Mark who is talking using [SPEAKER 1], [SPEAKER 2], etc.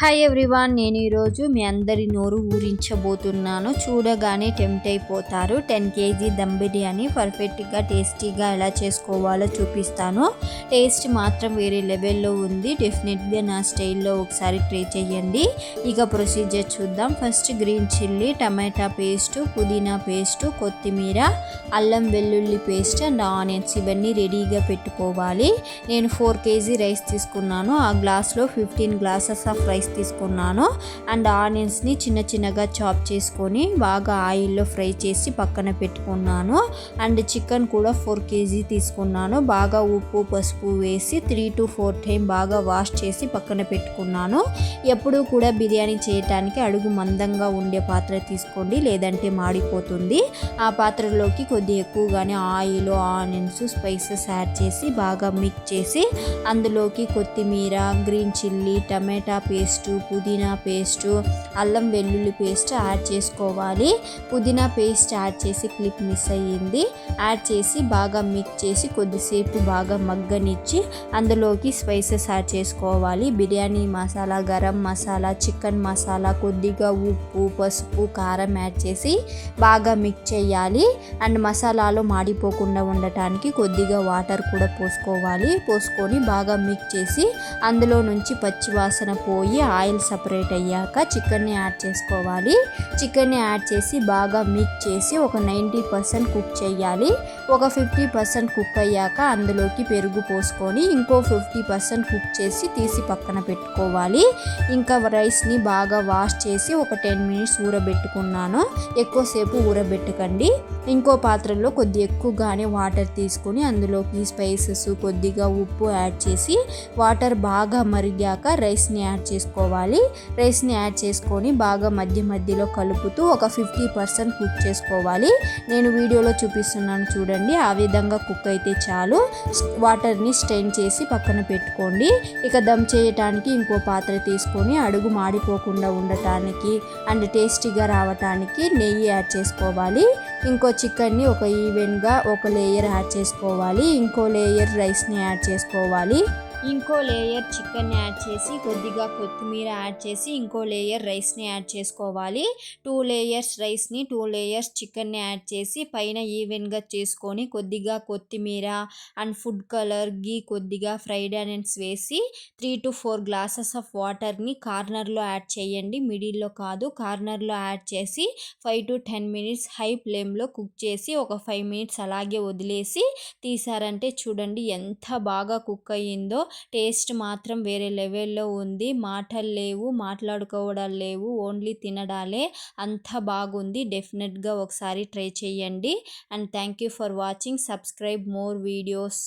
[SPEAKER 1] Hi everyone నేను ఈరోజు మీ అందరి నోరు ఊరించబోతున్నాను. చూడగానే టెంప్ట్ అయిపోతారు. టెన్ కేజీ దమ్ బిర్యానీ పర్ఫెక్ట్గా టేస్టీగా ఎలా చేసుకోవాలో చూపిస్తాను. టేస్ట్ మాత్రం వేరే లెవెల్లో ఉంది. డెఫినెట్గా నా స్టైల్లో ఒకసారి ట్రై చేయండి ఇక ప్రొసీజర్ చూద్దాం. First green chilli tomato paste పుదీనా పేస్టు కొత్తిమీర అల్లం వెల్లుల్లి పేస్ట్ అండ్ ఆనియన్స్ ఇవన్నీ రెడీగా పెట్టుకోవాలి. నేను ఫోర్ కేజీ రైస్ తీసుకున్నాను. ఆ గ్లాస్లో fifteen glasses of rice rice తీసుకున్నాను. అండ్ ఆనియన్స్ని చిన్న చిన్నగా చాప్ చేసుకొని బాగా ఆయిల్లో ఫ్రై చేసి పక్కన పెట్టుకున్నాను. అండ్ చికెన్ కూడా ఫోర్ కేజీ తీసుకున్నాను. బాగా ఉప్పు పసుపు వేసి త్రీ టు ఫోర్ టైం బాగా వాష్ చేసి పక్కన పెట్టుకున్నాను. ఎప్పుడు కూడా బిర్యానీ చేయటానికి అడుగు మందంగా ఉండే పాత్ర తీసుకోండి లేదంటే మాడిపోతుంది. ఆ పాత్రలోకి కొద్ది ఎక్కువగానే ఆయిల్ ఆనియన్స్ స్పైసెస్ యాడ్ చేసి బాగా మిక్స్ చేసి అందులోకి కొత్తిమీర green chilli tomato paste paste పుదీనా పేస్టు అల్లం వెల్లుల్లి పేస్ట్ యాడ్ చేసుకోవాలి. పుదీనా పేస్ట్ యాడ్ చేసి క్లిప్ మిస్ అయ్యింది. యాడ్ చేసి బాగా మిక్స్ చేసి కొద్దిసేపు బాగా మగ్గనిచ్చి అందులోకి స్పైసెస్ యాడ్ చేసుకోవాలి. బిర్యానీ మసాలా గరం మసాలా చికెన్ మసాలా కొద్దిగా ఉప్పు పసుపు కారం యాడ్ చేసి బాగా మిక్స్ చేయాలి. అండ్ మసాలాలు మాడిపోకుండా ఉండటానికి కొద్దిగా వాటర్ కూడా పోసుకోవాలి. పోసుకొని బాగా మిక్స్ చేసి అందులో నుంచి పచ్చివాసన పోయి ఆయిల్ సపరేట్ అయ్యాక చికెన్ని యాడ్ చేసుకోవాలి. చికెన్ని యాడ్ చేసి బాగా మిక్స్ చేసి ఒక నైంటీ పర్సెంట్ కుక్ చేయాలి. ఒక ఫిఫ్టీ పర్సెంట్ కుక్ అయ్యాక అందులోకి పెరుగు పోసుకొని ఇంకో ఫిఫ్టీ పర్సెంట్ కుక్ చేసి తీసి పక్కన పెట్టుకోవాలి. ఇంకా రైస్ని బాగా వాష్ చేసి ఒక టెన్ మినిట్స్ ఊరబెట్టుకున్నాను. ఎక్కువసేపు ఊరబెట్టకండి. ఇంకో పాత్రలో కొద్ది ఎక్కువగానే వాటర్ తీసుకొని అందులోకి స్పైసెస్ కొద్దిగా ఉప్పు యాడ్ చేసి వాటర్ బాగా మరిగాక రైస్ని యాడ్ చేసుకోవాలి రైస్ని యాడ్ చేసుకొని బాగా మధ్య మధ్యలో కలుపుతూ ఒక ఫిఫ్టీ పర్సెంట్ కుక్ చేసుకోవాలి. నేను వీడియోలో చూపిస్తున్నాను చూడండి. ఆ విధంగా కుక్ అయితే చాలు. వాటర్ని స్టెయిన్ చేసి పక్కన పెట్టుకోండి. ఇక దమ్ చేయటానికి ఇంకో పాత్ర తీసుకొని అడుగు మాడిపోకుండా ఉండటానికి అండ్ టేస్టీగా రావటానికి నెయ్యి యాడ్ చేసుకోవాలి. ఇంకో చికెన్ని ఒక ఈవెన్గా ఒక లేయర్ యాడ్ చేసుకోవాలి. ఇంకో లేయర్ రైస్ని యాడ్ చేసుకోవాలి. ఇంకో లేయర్ చికెన్ యాడ్ చేసి కొద్దిగా కొత్తిమీర యాడ్ చేసి ఇంకో లేయర్ రైస్ని యాడ్ చేసుకోవాలి. టూ లేయర్స్ రైస్ని టూ లేయర్స్ చికెన్ని యాడ్ చేసి పైన ఈవెన్గా చేసుకొని కొద్దిగా కొత్తిమీర అండ్ ఫుడ్ కలర్ గీ కొద్దిగా ఫ్రైడ్ ఆనియన్స్ వేసి three to four glasses of వాటర్ని కార్నర్లో యాడ్ చేయండి. మిడిల్లో కాదు కార్నర్లో యాడ్ చేసి five to ten minutes high ఫ్లేమ్లో కుక్ చేసి ఒక ఫైవ్ మినిట్స్ అలాగే వదిలేసి తీసారంటే చూడండి ఎంత బాగా కుక్ అయ్యిందో. టేస్ట్ మాత్రం వేరే లెవెల్లో ఉంది. మాటలు లేవు మాట్లాడుకోవడాలు లేవు ఓన్లీ తినడాలే. అంత బాగుంది. డెఫినెట్గా ఒకసారి ట్రై చేయండి. And thank you for watching. Subscribe more videos.